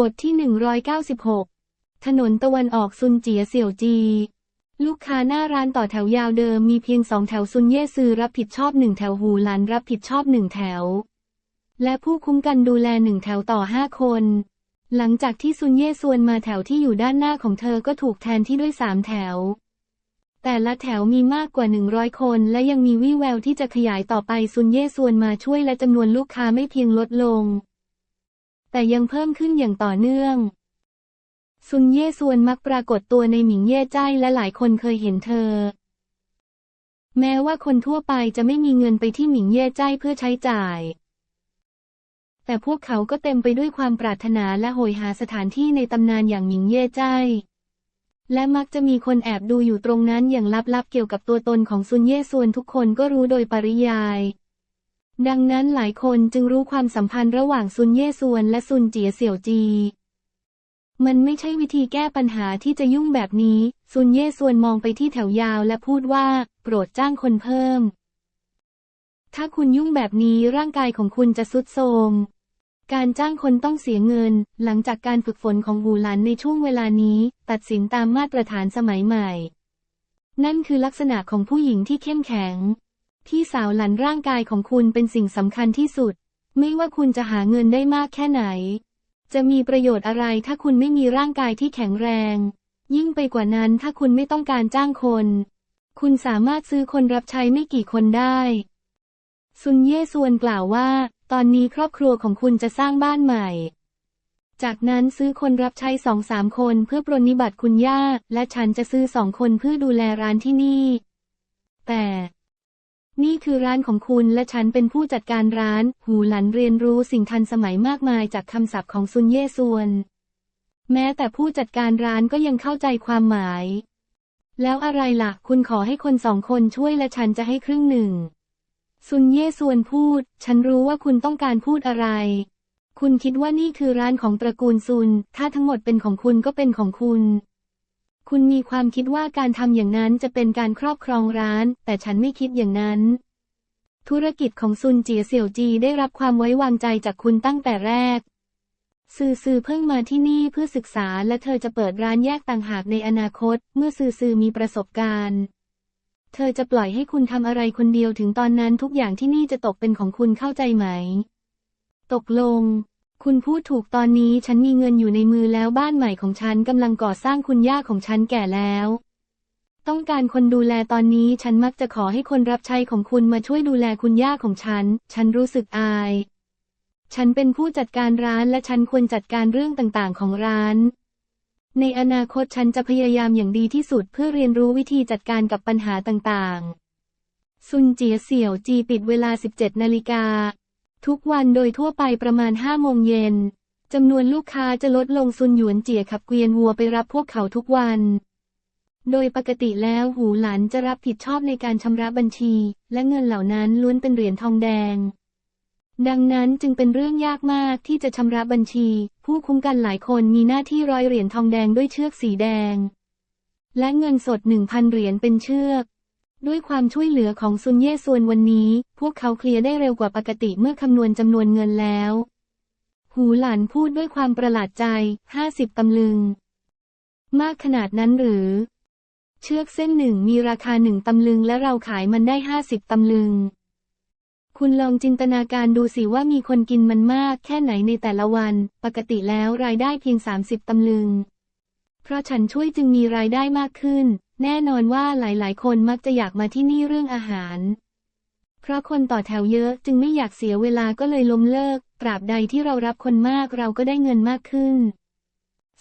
บทที่ 196 ถนนตะวันออกซุนเจียเสี่ยวจี ลูกค้าหน้าร้านต่อแถวยาวเดิมมีเพียงสองแถวซุนเย่ซือรับผิดชอบหนึ่งแถวหูหลานรับผิดชอบหนึ่งแถว และผู้คุ้มกันดูแลหนึ่งแถวต่อห้าคน หลังจากที่ซุนเย่ซวนมาแถวที่อยู่ด้านหน้าของเธอก็ถูกแทนที่ด้วยสามแถว แต่ละแถวมีมากกว่า 100 คน และยังมีวี่แววที่จะขยายต่อไปซุนเย่ซวนมาช่วยและจำนวนลูกค้าไม่เพียงลดลง แต่ยังเพิ่มขึ้นอย่างต่อเนื่อง ซุนเย่ซวนมักปรากฏตัวในหมิงเย่ใจายและหลายคนเคยเห็นเธอ แม้ว่าคนทั่วไปจะไม่มีเงินไปที่หมิงเย่ใจายเพื่อใช้จ่าย แต่พวกเขาก็เต็มไปด้วยความปรารถนาและโหยหาสถานที่ในตำนานอย่างหมิงเย่ใจายและมักจะมีคนแอบดูอยู่ตรงนั้นอย่างลับๆเกี่ยวกับตัวตนของซุนเย่ซวนทุกคนก็รู้โดยปริยาย ดังนั้นหลายคนจึงรู้ความสัมพันธ์ระหว่างซุนเย่ซวนและซุนเจียเสี่ยวจี มันไม่ใช่วิธีแก้ปัญหาที่จะยุ่งแบบนี้ ซุนเย่ซวนมองไปที่แถวยาวและพูดว่า โปรดจ้างคนเพิ่ม ถ้าคุณยุ่งแบบนี้ร่างกายของคุณจะสุดโทรม การจ้างคนต้องเสียเงิน หลังจากการฝึกฝนของหูหลานในช่วงเวลานี้ ตัดสินตามมาตรฐานสมัยใหม่ นั่นคือลักษณะของผู้หญิงที่เข้มแข็ง ที่สาวหลันร่างกายของคุณเป็นสิ่งสำคัญที่สุด ไม่ว่าคุณจะหาเงินได้มากแค่ไหน จะมีประโยชน์อะไรถ้าคุณไม่มีร่างกายที่แข็งแรง ยิ่งไปกว่านั้นถ้าคุณไม่ต้องการจ้างคน คุณสามารถซื้อคนรับใช้ไม่กี่คนได้ ซุนเย่ซวนกล่าวว่า ตอนนี้ครอบครัวของคุณจะสร้างบ้านใหม่ จากนั้นซื้อคนรับใช้สองสามคนเพื่อปรนนิบัติคุณย่า และฉันจะซื้อสองคนเพื่อดูแลร้านที่นี่ แต่ นี่คือร้านของคุณและฉันเป็นผู้จัดการร้าน หูหลันเรียนรู้สิ่งทันสมัยมากมายจากคำศัพท์ของซุนเย่ซวน แม้แต่ผู้จัดการร้านก็ยังเข้าใจความหมาย แล้วอะไรล่ะ คุณขอให้คนสองคนช่วยและฉันจะให้ครึ่งหนึ่ง ซุนเย่ซวนพูด ฉันรู้ว่าคุณต้องการพูดอะไร คุณคิดว่านี่คือร้านของตระกูลซุน ถ้าทั้งหมดเป็นของคุณก็เป็นของคุณ คุณมีความคิดว่าการทำอย่างนั้นจะเป็นการครอบครองร้าน แต่ฉันไม่คิดอย่างนั้น ธุรกิจของซุนเจียเสี่ยวจีได้รับความไว้วางใจจากคุณตั้งแต่แรก ซื่อซือเพิ่งมาที่นี่เพื่อศึกษาและเธอจะเปิดร้านแยกต่างหากในอนาคต เมื่อซื่อซือมีประสบการณ์ เธอจะปล่อยให้คุณทำอะไรคนเดียวถึงตอนนั้นทุกอย่างที่นี่จะตกเป็นของคุณเข้าใจไหม ตกลง คุณพูดถูกตอนนี้ฉันมีเงินอยู่ในมือแล้วบ้านใหม่ของฉันกำลังก่อสร้างคุณย่าของฉันแก่แล้ว ต้องการคนดูแลตอนนี้ฉันมักจะขอให้คนรับใช้ของคุณมาช่วยดูแลคุณย่าของฉัน ฉันรู้สึกอาย ฉันเป็นผู้จัดการร้านและฉันควรจัดการเรื่องต่างๆ ของร้าน ในอนาคตฉันจะพยายามอย่างดีที่สุดเพื่อเรียนรู้วิธีจัดการกับปัญหาต่างๆ ซุนเจียเสี่ยวจีปิดเวลา 17นาฬิกา ทุกวันโดยทั่วไปประมาณ5โมงเย็นจำนวนลูกค้าจะลดลงซุนหยวนเจียขับเกวียนวัวไปรับพวกเขาทุกวัน โดยปกติแล้วหูหลานจะรับผิดชอบในการชำระบัญชี และเงินเหล่านั้นล้วนเป็นเหรียญทองแดง ดังนั้นจึงเป็นเรื่องยากมากที่จะชำระบัญชี ผู้คุ้มกันหลายคนมีหน้าที่ร้อยเหรียญทองแดงด้วยเชือกสีแดง และเงินสดหนึ่งพันเหรียญเป็นเชือก ด้วยความช่วยเหลือของซุนเย่ซวนวันนี้ พวกเขาเคลียร์ได้เร็วกว่าปกติเมื่อคำนวณจำนวนเงินแล้ว หูหลานพูดด้วยความประหลาดใจ ห้าสิบตำลึง มากขนาดนั้นหรือ เชือกเส้นหนึ่งมีราคาหนึ่งตำลึงและเราขายมันได้ห้าสิบตำลึง คุณลองจินตนาการดูสิว่ามีคนกินมันมากแค่ไหนในแต่ละวัน ปกติแล้วรายได้เพียง30ตำลึง เพราะฉันช่วยจึงมีรายได้มากขึ้น แน่นอนว่าหลายๆ คนมักจะอยากมาที่นี่เรื่องอาหาร เพราะคนต่อแถวเยอะจึงไม่อยากเสียเวลาก็เลยล้มเลิก ตราบใดที่เรารับคนมากเราก็ได้เงินมากขึ้น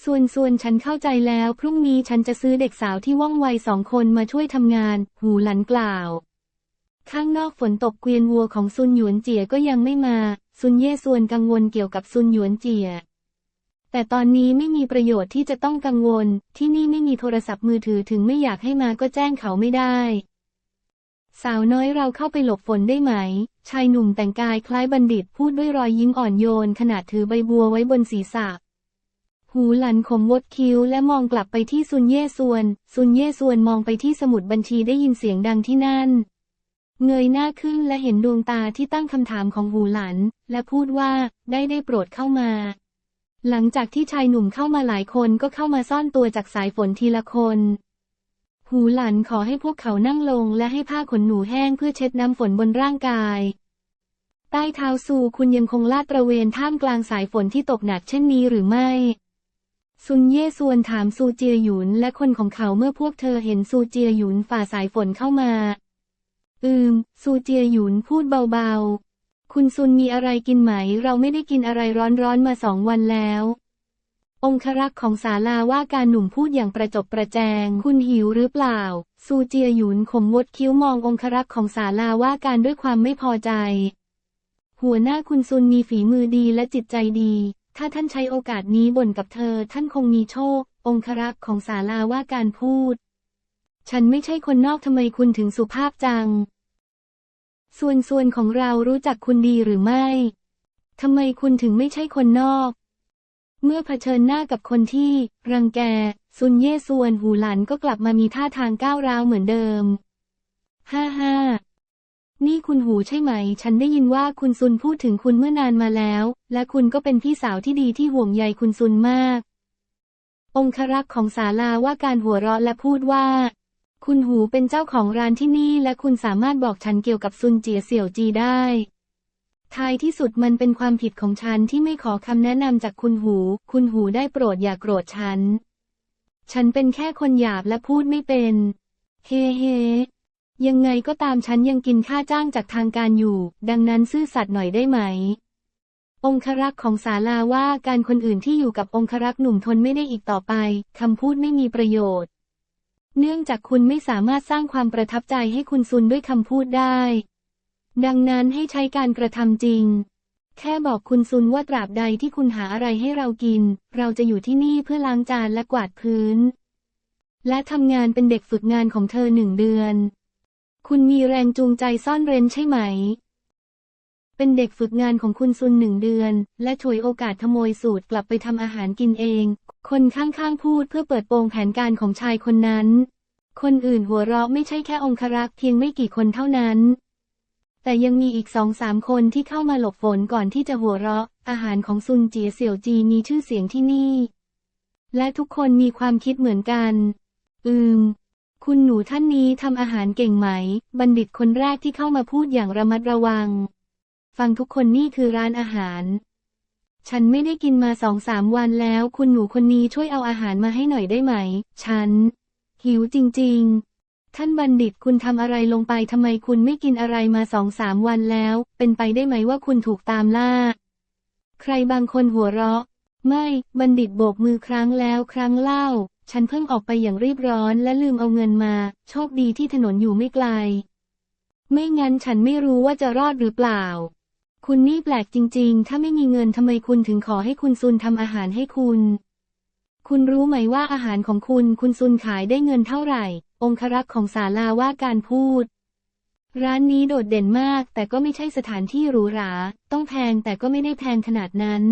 ส่วนส่วนฉันเข้าใจแล้ว พรุ่งนี้ฉันจะซื้อเด็กสาวที่ว่องไวสองคนมาช่วยทำงาน หูหลันกล่าว ข้างนอกฝนตกเกวียนวัวของซุนหยวนเจียก็ยังไม่มา ซุนเย่ส่วนกังวลเกี่ยวกับซุนหยวนเจีย แต่ตอนนี้ไม่มีประโยชน์ที่จะต้องกังวล ที่นี่ไม่มีโทรศัพท์มือถือถึงไม่อยากให้มาก็แจ้งเขาไม่ได้ สาวน้อยเราเข้าไปหลบฝนได้ไหม ชายหนุ่มแต่งกายคล้ายบัณฑิตพูดด้วยรอยยิ้มอ่อนโยน ขณะถือใบบัวไว้บนศีรษะ หูหลันขมวดคิ้วและมองกลับไปที่ซุนเย่ซวน ซุนเย่ซวนมองไปที่สมุดบัญชีได้ยินเสียงดังที่นั่น เงยหน้าขึ้นและเห็นดวงตาที่ตั้งคำถามของหูหลัน และพูดว่าได้ได้โปรดเข้ามา หลังจากที่ชายหนุ่มเข้ามาหลายคนก็เข้ามาซ่อนตัวจากสายฝนทีละคน หูหลันขอให้พวกเขานั่งลงและให้ผ้าขนหนูแห้งเพื่อเช็ดน้ำฝนบนร่างกาย ใต้เท้าซูคุณยังคงลาดตระเวนท่ามกลางสายฝนที่ตกหนักเช่นนี้หรือไม่ ซุนเย่ซวนถามซูเจียหยุนและคนของเขาเมื่อพวกเธอเห็นซูเจียหยุนฝ่าสายฝนเข้ามา อืม ซูเจียหยุนพูดเบาๆ คุณซุนมีอะไรกินไหม เราไม่ได้กินอะไรร้อนๆมาสองวันแล้ว องครักษ์ของศาลาว่าการหนุ่มพูดอย่างประจบประแจง คุณหิวหรือเปล่า ซูเจียหยุนขมวดคิ้วมององครักษ์ของศาลาว่าการด้วยความไม่พอใจ หัวหน้าคุณซุนมีฝีมือดีและจิตใจดี ถ้าท่านใช้โอกาสนี้บ่นกับเธอ ท่านคงมีโชค องครักษ์ของศาลาว่าการพูด ฉันไม่ใช่คนนอกทำไมคุณถึงสุภาพจัง ส่วนส่วนของเรารู้จักคุณดีหรือไม่ทำไมคุณถึงไม่ใช่คนนอก เมื่อเผชิญหน้ากับคนที่ รังแก ซุนเย่ส่วนหูหลันก็กลับมามีท่าทางก้าวร้าวเหมือนเดิม ฮ่าฮ่านี่คุณหูใช่ไหม ฉันได้ยินว่าคุณซุนพูดถึงคุณเมื่อนานมาแล้ว และคุณก็เป็นพี่สาวที่ดีที่ห่วงใยคุณซุนมาก องครักษ์ของศาลาว่าการหัวเราะและพูดว่า คุณหูเป็นเจ้าของร้านที่นี่และคุณสามารถบอกฉันเกี่ยวกับซุนเจียเสี่ยวจีได้ ท้ายที่สุดมันเป็นความผิดของฉันที่ไม่ขอคำแนะนำจากคุณหู คุณหูได้โปรดอย่าโกรธฉัน ฉันเป็นแค่คนหยาบและพูดไม่เป็น เฮ้เฮยังไงก็ตามฉันยังกินค่าจ้างจากทางการอยู่ ดังนั้นซื่อสัตย์หน่อยได้ไหม องครักษ์ของศาลาว่าการคนอื่นที่อยู่กับองครักษ์หนุ่มทนไม่ได้อีกต่อไปคำพูดไม่มีประโยชน์ เนื่องจากคุณไม่สามารถสร้างความประทับใจให้คุณซุนด้วยคำพูดได้ ดังนั้นให้ใช้การกระทำจริง แค่บอกคุณซุนว่าตราบใดที่คุณหาอะไรให้เรากิน เราจะอยู่ที่นี่เพื่อล้างจานและกวาดพื้น และทำงานเป็นเด็กฝึกงานของเธอหนึ่งเดือน คุณมีแรงจูงใจซ่อนเร้นใช่ไหม เป็นเด็กฝึกงานของคุณซุนหนึ่งเดือน และฉวยโอกาสขโมยสูตรกลับไปทำอาหารกินเอง คนข้างๆพูดเพื่อเปิดโปงแผนการของชายคนนั้น คนอื่นหัวเราะไม่ใช่แค่องครักษ์เพียงไม่กี่คนเท่านั้น แต่ยังมีอีกสองสามคนที่เข้ามาหลบฝนก่อนที่จะหัวเราะ อาหารของซุนเจียเสี่ยวจีมีชื่อเสียงที่นี่ และทุกคนมีความคิดเหมือนกัน อืม คุณหนูท่านนี้ทำอาหารเก่งไหม บัณฑิตคนแรกที่เข้ามาพูดอย่างระมัดระวัง ฟังทุกคนนี่คือร้านอาหาร ฉันไม่ได้กินมาสองสามวันแล้ว คุณหนูคนนี้ช่วยเอาอาหารมาให้หน่อยได้ไหม ฉัน หิวจริง ๆ ท่านบัณฑิตคุณทำอะไรลงไปทำไมคุณไม่กินอะไรมาสองสามวันแล้ว เป็นไปได้ไหมว่าคุณถูกตามล่า ใครบางคนหัวเราะ ไม่ บัณฑิตโบกมือครั้งแล้วครั้งเล่า ฉันเพิ่งออกไปอย่างรีบร้อนและลืมเอาเงินมา โชคดีที่ถนนอยู่ไม่ไกล ไม่งั้นฉันไม่รู้ว่าจะรอดหรือเปล่า คุณนี่แปลกจริง ๆ ถ้าไม่มีเงินทำไมคุณถึงขอให้คุณซุนทำอาหารให้คุณ คุณรู้ไหมว่าอาหารของคุณ คุณซุนขายได้เงินเท่าไหร่ องครักษ์ของศาลาว่าการพูด ร้านนี้โดดเด่นมาก แต่ก็ไม่ใช่สถานที่หรูหรา ต้องแพงแต่ก็ไม่ได้แพงขนาดนั้น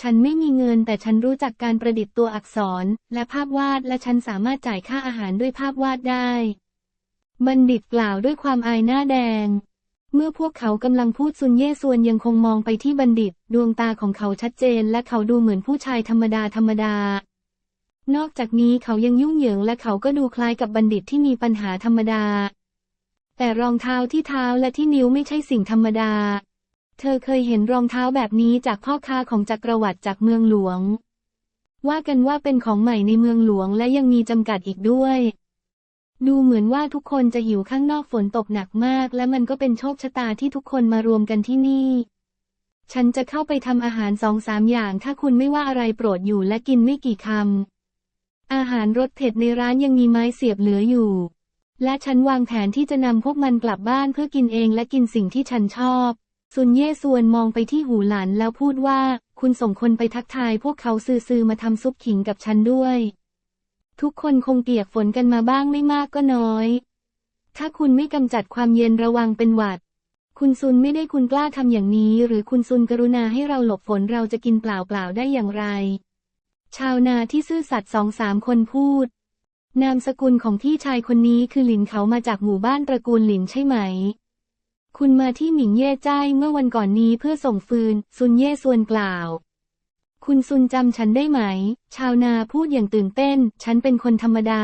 ฉันไม่มีเงินแต่ฉันรู้จักการประดิษฐ์ตัวอักษร และภาพวาด และฉันสามารถจ่ายค่าอาหารด้วยภาพวาดได้ บัณฑิตกล่าวด้วยความอายหน้าแดง เมื่อพวกเขากำลังพูดซุนเย่ซวนยังคงมองไปที่บัณฑิต ดวงตาของเขาชัดเจน และเขาดูเหมือนผู้ชายธรรมดาธรรมดา นอกจากนี้เขายังยุ่งเหยิงและเขาก็ดูคล้ายกับบัณฑิตที่มีปัญหาธรรมดา แต่รองเท้าที่เท้าและที่นิ้วไม่ใช่สิ่งธรรมดา เธอเคยเห็นรองเท้าแบบนี้จากพ่อค้าของจักรวรรดิจากเมืองหลวง ว่ากันว่าเป็นของใหม่ในเมืองหลวงและยังมีจำกัดอีกด้วย ดูเหมือนว่าทุกคนจะหิวข้างนอกฝนตกหนักมาก และมันก็เป็นโชคชะตาที่ทุกคนมารวมกันที่นี่ ฉันจะเข้าไปทำอาหารสองสามอย่าง ถ้าคุณไม่ว่าอะไรโปรดอยู่และกินไม่กี่คำ อาหารรสเผ็ดในร้านยังมีไม้เสียบเหลืออยู่ และฉันวางแผนที่จะนำพวกมันกลับบ้านเพื่อกินเองและกินสิ่งที่ฉันชอบ ซุนเย่ซวนมองไปที่หูหลานแล้วพูดว่า คุณส่งคนไปทักทายพวกเขาซื้อๆมาทำซุปขิงกับฉันด้วย ทุกคนคงเปียกฝนกันมาบ้างไม่มากก็น้อย ถ้าคุณไม่กำจัดความเย็นระวังเป็นหวัด คุณซุนไม่ได้คุณกล้าทำอย่างนี้ หรือคุณซุนกรุณาให้เราหลบฝนเราจะกินเปล่าๆได้อย่างไร ชาวนาที่ซื่อสัตย์สองสามคนพูด นามสกุลของพี่ชายคนนี้คือหลินเขามาจากหมู่บ้านตระกูลหลินใช่ไหม คุณมาที่หมิงเย่ใจเมื่อวันก่อนนี้เพื่อส่งฟืน ซุนเย่ซวนกล่าว คุณซุนจำฉันได้ไหม ชาวนาพูดอย่างตื่นเต้น ฉันเป็นคนธรรมดา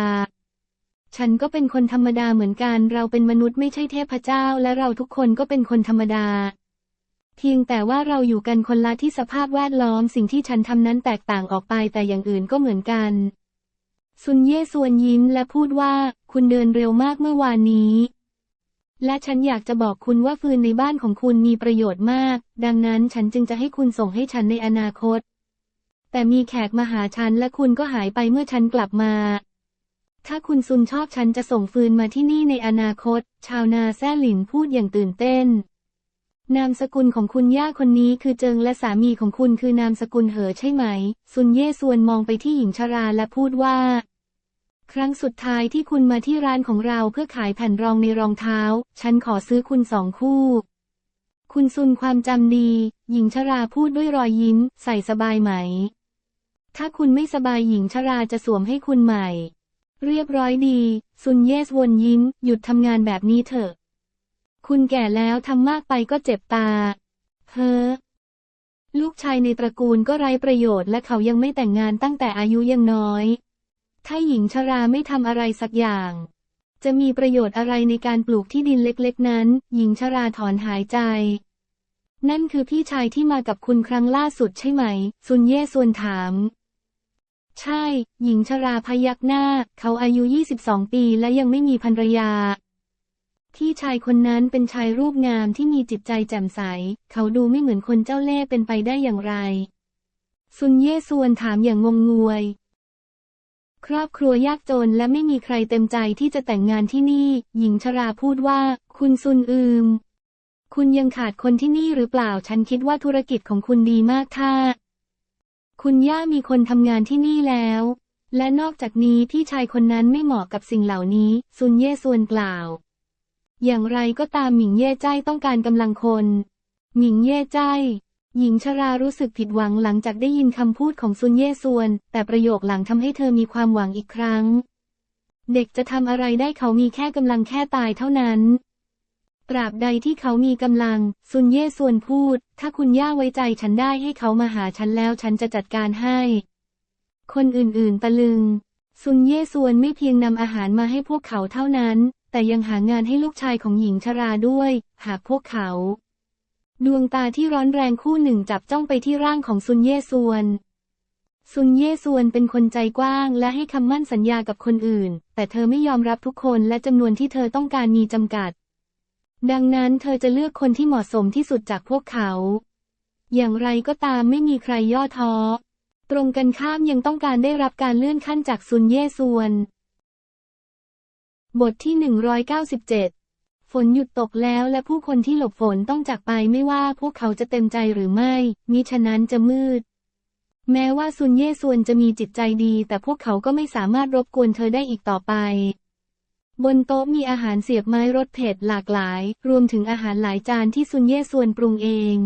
ฉันก็เป็นคนธรรมดาเหมือนกัน เราเป็นมนุษย์ไม่ใช่เทพเจ้า และเราทุกคนก็เป็นคนธรรมดา เพียงแต่ว่าเราอยู่กันคนละที่สภาพแวดล้อม สิ่งที่ฉันทำนั้นแตกต่างออกไป แต่อย่างอื่นก็เหมือนกัน ซุนเย่ส่วนยิ้มและพูดว่า คุณเดินเร็วมากเมื่อวานนี้และฉันอยากจะบอกคุณว่าฟืนในบ้านของคุณมีประโยชน์มาก ดังนั้นฉันจึงจะให้คุณส่งให้ฉันในอนาคต แต่มีแขกมาหาฉันและคุณก็หายไปเมื่อฉันกลับมา ถ้าคุณซุนชอบฉันจะส่งฟืนมาที่นี่ในอนาคต ชาวนาแซ่หลินพูดอย่างตื่นเต้น นามสกุลของคุณย่าคนนี้คือเจิงและสามีของคุณคือนามสกุลเหอใช่ไหม ซุนเย่ซวนมองไปที่หญิงชราและพูดว่า ครั้งสุดท้ายที่คุณมาที่ร้านของเราเพื่อขายแผ่นรองในรองเท้า ฉันขอซื้อคุณสองคู่คุณซุนความจำดี หญิงชราพูดด้วยรอยยิ้ม ใส่สบายไหม ถ้าคุณไม่สบายหญิงชราจะสวมให้คุณใหม่ เรียบร้อยดี ซุนเยสวนยิ้ม หยุดทำงานแบบนี้เถอะ คุณแก่แล้วทำมากไปก็เจ็บตา เฮ้อ ลูกชายในตระกูลก็ไร้ประโยชน์และเขายังไม่แต่งงานตั้งแต่อายุยังน้อย ถ้าหญิงชราไม่ทำอะไรสักอย่าง จะมีประโยชน์อะไรในการปลูกที่ดินเล็กๆนั้น หญิงชราถอนหายใจนั่นคือพี่ชายที่มากับคุณครั้งล่าสุดใช่ไหม ซุนเย่ส่วนถาม ใช่ หญิงชราพยักหน้า เขาอายุ 22 ปีและยังไม่มีภรรยาพี่ชายคนนั้นเป็นชายรูปงามที่มีจิตใจแจ่มใส เขาดูไม่เหมือนคนเจ้าเล่ห์เป็นไปได้อย่างไร ซุนเย่ส่วนถามอย่างงงงวย ครอบครัวยากจนและไม่มีใครเต็มใจที่จะแต่งงานที่นี่ หญิงชราพูดว่า คุณซุนอืม คุณยังขาดคนที่นี่หรือเปล่า ฉันคิดว่าธุรกิจของคุณดีมากถ้า คุณย่ามีคนทำงานที่นี่แล้ว และนอกจากนี้พี่ชายคนนั้นไม่เหมาะกับสิ่งเหล่านี้ ซุนเย่ส่วนกล่าว อย่างไรก็ตามหมิงเย่ใจต้องการกำลังคน หมิงเย่ใจ หญิงชรารู้สึกผิดหวังหลังจากได้ยินคำพูดของซุนเย่ส่วน แต่ประโยคหลังทำให้เธอมีความหวังอีกครั้ง เด็กจะทำอะไรได้เขามีแค่กำลังแค่ตายเท่านั้น ตราบใดที่เขามีกำลัง ซุนเย่ส่วนพูด ถ้าคุณย่าไว้ใจฉันได้ให้เขามาหาฉันแล้วฉันจะจัดการให้ คนอื่นๆตะลึง ซุนเย่ส่วนไม่เพียงนำอาหารมาให้พวกเขาเท่านั้น แต่ยังหางานให้ลูกชายของหญิงชราด้วย หากพวกเขา ดวงตาที่ร้อนแรงคู่หนึ่งจับจ้องไปที่ร่างของซุนเย่ส่วนซุนเย่ส่วนเป็นคนใจกว้างและให้คำมั่นสัญญากับคนอื่น แต่เธอไม่ยอมรับทุกคนและจำนวนที่เธอต้องการมีจำกัด ดังนั้นเธอจะเลือกคนที่เหมาะสมที่สุดจากพวกเขา อย่างไรก็ตามไม่มีใครย่อท้อ ตรงกันข้ามยังต้องการได้รับการเลื่อนขั้นจากซุนเย่ส่วน บทที่ 197 ฝนหยุดตกแล้วและผู้คนที่หลบฝนต้องจากไปไม่ว่าพวกเขาจะเต็มใจหรือไม่ มิฉะนั้นจะมืด แม้ว่าซุนเย่ส่วนจะมีจิตใจดี แต่พวกเขาก็ไม่สามารถรบกวนเธอได้อีกต่อไป บนโต๊ะมีอาหารเสียบไม้รสเผ็ดหลากหลาย รวมถึงอาหารหลายจานที่ซุนเย่ส่วนปรุงเอง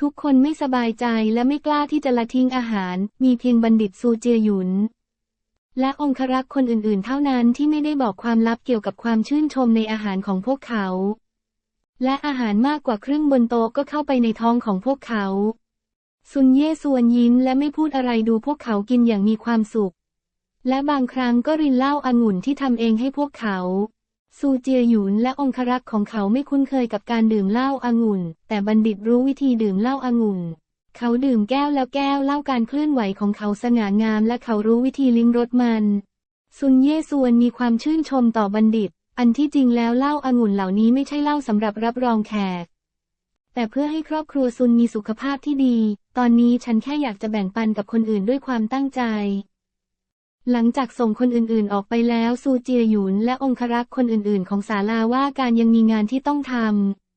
ทุกคนไม่สบายใจและไม่กล้าที่จะละทิ้งอาหาร มีเพียงบัณฑิตซูเจียหยุน และองครักษ์คนอื่นๆ เท่านั้นที่ไม่ได้บอกความลับเกี่ยวกับความชื่นชมในอาหารของพวกเขา และอาหารมากกว่าครึ่งบนโต๊ะก็เข้าไปในท้องของพวกเขาซุนเย่ส่วนยิ้มและไม่พูดอะไรดูพวกเขากินอย่างมีความสุข และบางครั้งก็รินเหล้าองุ่นที่ทำเองให้พวกเขา ซูเจียหยุนและองครักษ์ของเขาไม่คุ้นเคยกับการดื่มเหล้าองุ่น แต่บัณฑิตรู้วิธีดื่มเหล้าองุ่น เขาดื่มแก้วแล้วแก้วเล่าการเคลื่อนไหวของเขาสง่างาม และเขารู้วิธีลิ้มรสมัน ซุนเย่ส่วนมีความชื่นชมต่อบัณฑิต อันที่จริงแล้วเหล้าองุ่นเหล่านี้ไม่ใช่เหล้าสำหรับรับรองแขก แต่เพื่อให้ครอบครัวซุนมีสุขภาพที่ดี ตอนนี้ฉันแค่อยากจะแบ่งปันกับคนอื่นด้วยความตั้งใจ หลังจากส่งคนอื่นๆ ออกไปแล้วซูเจียหยุนและองครักษ์คนอื่นๆ ของศาลาว่าการยังมีงานที่ต้องท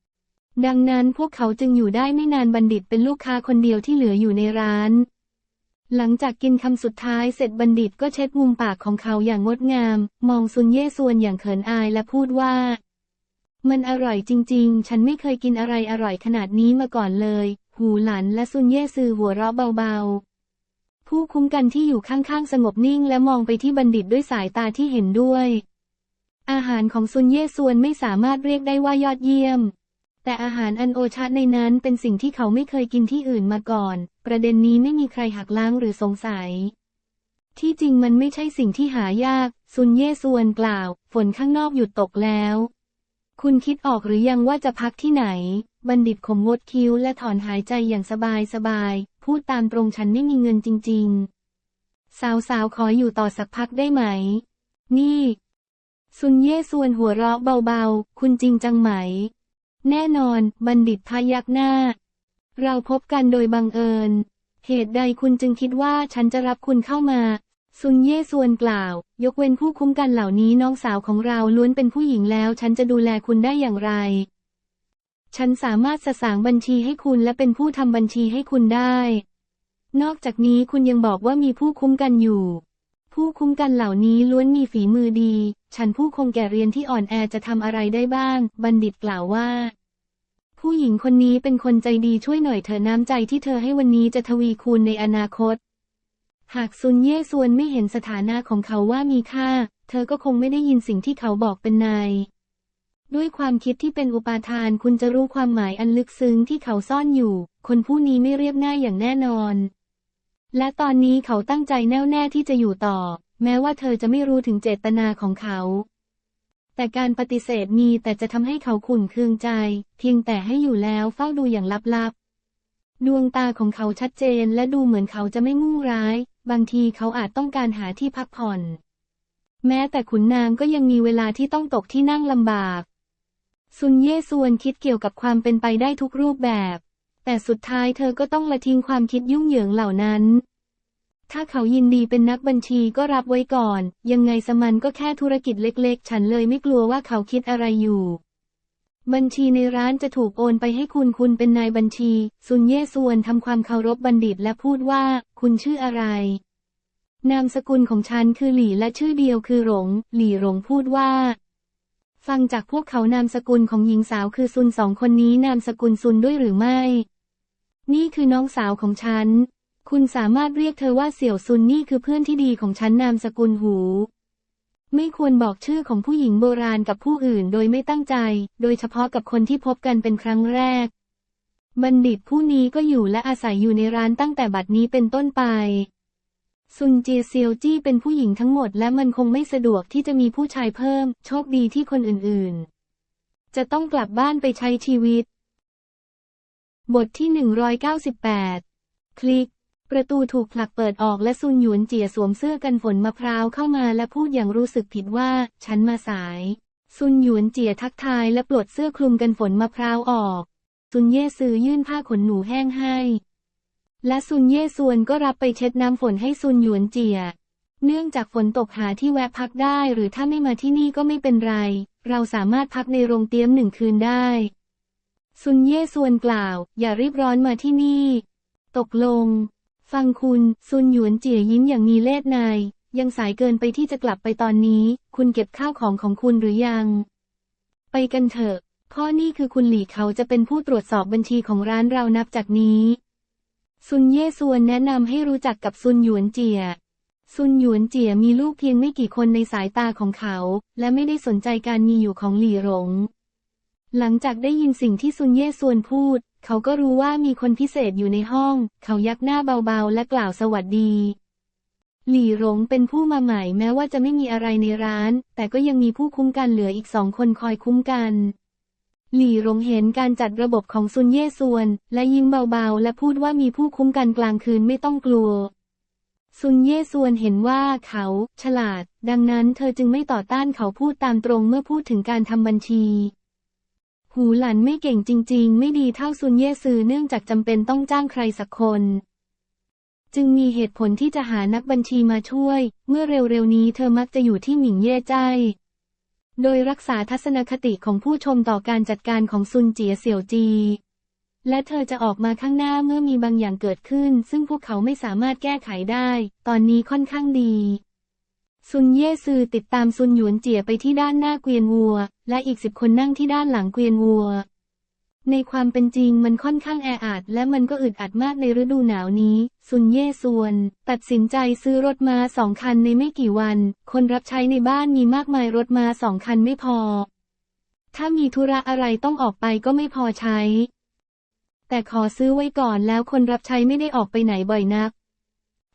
ำ ดังนั้นพวกเขาจึงอยู่ได้ไม่นานบัณฑิตเป็นลูกค้าคนเดียวที่เหลืออยู่ในร้าน หลังจากกินคำสุดท้ายเสร็จบัณฑิตก็เช็ดมุมปากของเขาอย่างงดงาม มองซุนเย่ส่วนอย่างเขินอายและพูดว่า มันอร่อยจริง ๆ ฉันไม่เคยกินอะไรอร่อยขนาดนี้มาก่อนเลย หูหลันและซุนเย่ซือหัวเราะเบาๆ ผู้คุ้มกันที่อยู่ข้างๆ สงบนิ่งและมองไปที่บัณฑิตด้วยสายตาที่เห็นด้วย อาหารของซุนเย่ซวนไม่สามารถเรียกได้ว่ายอดเยี่ยม แต่อาหารอันโอชะในนั้นเป็นสิ่งที่เขาไม่เคยกินที่อื่นมาก่อน ประเด็นนี้ไม่มีใครหักล้างหรือสงสัย ที่จริงมันไม่ใช่สิ่งที่หายาก ซุนเย่ซวนกล่าว ฝนข้างนอกหยุดตกแล้ว คุณคิดออกหรือยังว่าจะพักที่ไหน บัณฑิตขมวดคิ้วและถอนหายใจอย่างสบายสบาย พูดตามตรงฉันไม่มีเงินจริง ๆ สาวๆ ขออยู่ต่อสักพักได้ไหม นี่ ซุนเย่ซวนหัวเราะเบาๆ คุณจริงจังไหม แน่นอน บัณฑิตพยักหน้า เราพบกันโดยบังเอิญ เหตุใดคุณจึงคิดว่าฉันจะรับคุณเข้ามา ซุนเย่ซวนกล่าว ยกเว้นผู้คุ้มกันเหล่านี้น้องสาวของเราล้วนเป็นผู้หญิงแล้ว ฉันจะดูแลคุณได้อย่างไร ฉันสามารถสสางบัญชีให้คุณและเป็นผู้ทำบัญชีให้คุณได้ นอกจากนี้คุณยังบอกว่ามีผู้คุ้มกันอยู่ ผู้คุ้มกันเหล่านี้ล้วนมีฝีมือดี ฉันผู้คงแก่เรียนที่อ่อนแอจะทำอะไรได้บ้าง บัณฑิตกล่าวว่า ผู้หญิงคนนี้เป็นคนใจดีช่วยหน่อยเถอน้ำใจที่เธอให้วันนี้จะทวีคูณในอนาคต หากซุนเย่ซวนไม่เห็นสถานะของเขาว่ามีค่า เธอก็คงไม่ได้ยินสิ่งที่เขาบอกเป็นนาย ด้วยความคิดที่เป็นอุปาทานคุณจะรู้ความหมายอันลึกซึ้งที่เขาซ่อนอยู่ คนผู้นี้ไม่เรียบง่ายอย่างแน่นอน และตอนนี้เขาตั้งใจแน่วแน่ที่จะอยู่ต่อ แม้ว่าเธอจะไม่รู้ถึงเจตนาของเขา แต่การปฏิเสธมีแต่จะทำให้เขาขุ่นเคืองใจ เพียงแต่ให้อยู่แล้วเฝ้าดูอย่างลับๆ ดวงตาของเขาชัดเจนและดูเหมือนเขาจะไม่มุ่งร้าย บางทีเขาอาจต้องการหาที่พักผ่อน แม้แต่ขุนนางก็ยังมีเวลาที่ต้องตกที่นั่งลำบาก ซุนเย่ซวนคิดเกี่ยวกับความเป็นไปได้ทุกรูปแบบ แต่สุดท้ายเธอก็ต้องละทิ้งความคิดยุ่งเหยิงเหล่านั้น ถ้าเขายินดีเป็นนักบัญชีก็รับไว้ก่อน ยังไงสมันก็แค่ธุรกิจเล็กๆ ฉันเลยไม่กลัวว่าเขาคิดอะไรอยู่ บัญชีในร้านจะถูกโอนไปให้คุณคุณเป็นนายบัญชี ซุนเย่ซวนทำความเคารพบัณฑิตและพูดว่า คุณชื่ออะไรนามสกุลของฉันคือหลี่และชื่อเดียวคือหลง หลี่หลงพูดว่า ฟังจากพวกเขานามสกุลของหญิงสาวคือซุนสองคนนี้นามสกุลซุนด้วยหรือไม่ นี่คือน้องสาวของฉัน คุณสามารถเรียกเธอว่าเสี่ยวซุนนี่คือเพื่อนที่ดีของฉันนามสกุลหู ไม่ควรบอกชื่อของผู้หญิงโบราณกับผู้อื่นโดยไม่ตั้งใจ โดยเฉพาะกับคนที่พบกันเป็นครั้งแรก บัณฑิตผู้นี้ก็อยู่และอาศัยอยู่ในร้านตั้งแต่บัดนี้เป็นต้นไป ซุนเจียเซียวจี้เป็นผู้หญิงทั้งหมดและมันคงไม่สะดวกที่จะมีผู้ชายเพิ่ม โชคดีที่คนอื่นๆ จะต้องกลับบ้านไปใช้ชีวิต บทที่ 198 คลิก ประตูถูกผลักเปิดออกและซุนหยวนเจียสวมเสื้อกันฝนมะพร้าวเข้ามาและพูดอย่างรู้สึกผิดว่า ฉันมาสาย ซุนหยวนเจียทักทายและปลดเสื้อคลุมกันฝนมะพร้าวออก ซุนเย่ซือยื่นผ้าขนหนูแห้งให้ และซุนเย่ซวนก็รับไปเช็ดน้ำฝนให้ซุนหยวนเจีย เนื่องจากฝนตกหาที่แวะพักได้หรือถ้าไม่มาที่นี่ก็ไม่เป็นไร เราสามารถพักในโรงเตี้ยมหนึ่งคืนได้ ซุนเย่ซวนกล่าว อย่ารีบร้อนมาที่นี่ ตกลง ฟังคุณซุนหยวนเจียยิ้มอย่างมีเล่ห์ในยังสายเกินไปที่จะกลับไปตอนนี้ คุณเก็บข้าวของของคุณหรือยัง ไปกันเถอะพ่อนี่คือคุณหลี่เขาจะเป็นผู้ตรวจสอบบัญชีของร้านเรานับจากนี้ ซุนเย่ซวนแนะนำให้รู้จักกับซุนหยวนเจีย ซุนหยวนเจียมีลูกเพียงไม่กี่คนในสายตาของเขา และไม่ได้สนใจการมีอยู่ของหลี่หลง หลังจากได้ยินสิ่งที่ซุนเย่ซวนพูด เขาก็รู้ว่ามีคนพิเศษอยู่ในห้อง เขายักหน้าเบาๆ และกล่าวสวัสดี หลี่หลงเป็นผู้มาใหม่แม้ว่าจะไม่มีอะไรในร้าน แต่ก็ยังมีผู้คุ้มกันเหลืออีกสองคนคอยคุ้มกัน หลี่หลงเห็นการจัดระบบของซุนเย่ซวน และยิ้มเบาๆ และพูดว่ามีผู้คุ้มกันกลางคืนไม่ต้องกลัว ซุนเย่ซวนเห็นว่าเขา ฉลาด ดังนั้นเธอจึงไม่ต่อต้านเขาพูดตามตรงเมื่อพูดถึงการทำบัญชี หูหลันไม่เก่งจริง ๆ ไม่ดีเท่าซุนเย่ซือเนื่องจากจำเป็นต้องจ้างใครสักคน จึงมีเหตุผลที่จะหานักบัญชีมาช่วย เมื่อเร็วๆนี้เธอมักจะอยู่ที่หมิงเย่ใจ โดยรักษาทัศนคติของผู้ชมต่อการจัดการของซุนเจียเสี่ยวจี และเธอจะออกมาข้างหน้าเมื่อมีบางอย่างเกิดขึ้น ซึ่งพวกเขาไม่สามารถแก้ไขได้ ตอนนี้ค่อนข้างดีซุนเย่ซือติดตามซุนหยวนเจียไปที่ด้านหน้าเกวียนวัว และอีกสิบคนนั่งที่ด้านหลังเกวียนวัว ในความเป็นจริงมันค่อนข้างแออัดและมันก็อึดอัดมากในฤดูหนาวนี้ ซุนเย่ซวน ตัดสินใจซื้อรถม้าสองคันในไม่กี่วัน คนรับใช้ในบ้านมีมากมายรถม้าสองคันไม่พอ ถ้ามีธุระอะไรต้องออกไปก็ไม่พอใช้ แต่ขอซื้อไว้ก่อนแล้วคนรับใช้ไม่ได้ออกไปไหนบ่อยนัก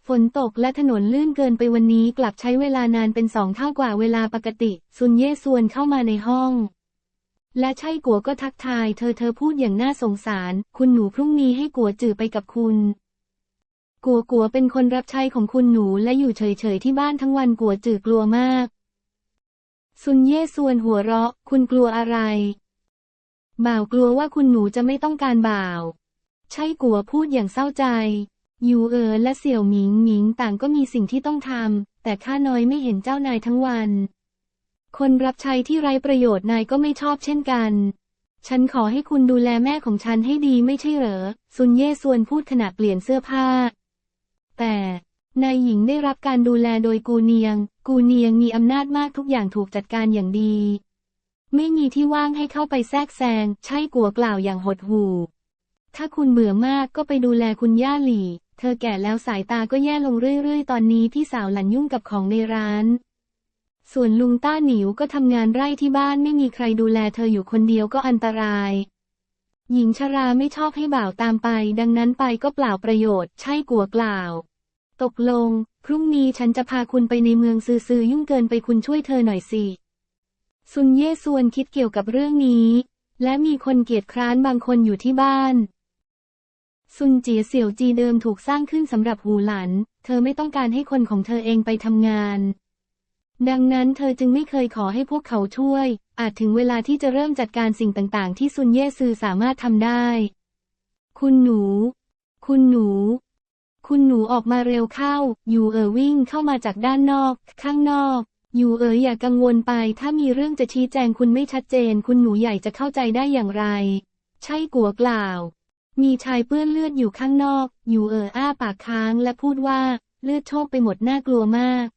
ฝนตกและถนนลื่นเกินไปวันนี้กลับใช้เวลานานเป็นสองเท่ากว่าเวลาปกติ ซุนเย่ซวนเข้ามาในห้อง และใช่กัวก็ทักทาย เธอเธอพูดอย่างน่าสงสาร คุณหนูพรุ่งนี้ให้กัวจือไปกับคุณ กัวกัวเป็นคนรับใช้ของคุณหนูและอยู่เฉยๆที่บ้านทั้งวันกัวจือกลัวมาก ซุนเย่ซวนหัวเราะ คุณกลัวอะไร บ่าวกลัวว่าคุณหนูจะไม่ต้องการบ่าว ใช่กัวพูดอย่างเศร้าใจ ยูเออและเสี่ยวหมิงหมิงต่างก็มีสิ่งที่ต้องทำแต่ข้าน้อยไม่เห็นเจ้านายทั้งวัน คนรับใช้ที่ไร้ประโยชน์นายก็ไม่ชอบเช่นกัน ฉันขอให้คุณดูแลแม่ของฉันให้ดีไม่ใช่เหรอ ซุนเย่ซวนพูดขณะเปลี่ยนเสื้อผ้า แต่นายหญิงได้รับการดูแลโดยกูเนียง กูเนียงมีอำนาจมากทุกอย่างถูกจัดการอย่างดี ไม่มีที่ว่างให้เข้าไปแทรกแซง ใช่กัวกล่าวอย่างหดหู่ ถ้าคุณเบื่อมากก็ไปดูแลคุณย่าหลี่ เธอแก่แล้วสายตาก็แย่ลงเรื่อยๆ ตอนนี้พี่สาวหลันยุ่งกับของในร้าน ส่วนลุงต้าหนิวก็ทำงานไร่ที่บ้านไม่มีใครดูแลเธออยู่คนเดียวก็อันตราย หญิงชราไม่ชอบให้บ่าวตามไป ดังนั้นไปก็เปล่าประโยชน์ ใช่กัวกล่าว ตกลง พรุ่งนี้ฉันจะพาคุณไปในเมืองซื่อๆยุ่งเกินไปคุณช่วยเธอหน่อยสิ ซุนเย่ซวนคิดเกี่ยวกับเรื่องนี้ และมีคนเกียจคร้านบางคนอยู่ที่บ้านซุนเจียเสี่ยวจีเดิมถูกสร้างขึ้นสำหรับหูหลัน เธอไม่ต้องการให้คนของเธอเองไปทำงาน ดังนั้นเธอจึงไม่เคยขอให้พวกเขาช่วย อาจถึงเวลาที่จะเริ่มจัดการสิ่งต่างๆ ที่ซุนเย่ซือสามารถทำได้ คุณหนู คุณหนู คุณหนูออกมาเร็วเข้า อยู่เอ๋อวิ่งเข้ามาจากด้านนอก ข้างนอก อยู่เอ๋ออย่ากังวลไป ถ้ามีเรื่องจะชี้แจงคุณไม่ชัดเจน คุณหนูใหญ่จะเข้าใจได้อย่างไร ใช่กัวกล่าว มีชายเปื้อนเลือดอยู่ข้างนอก อยู่เอ๋ออ้าปากค้างและพูดว่า เลือดโชกไปหมดน่ากลัวมาก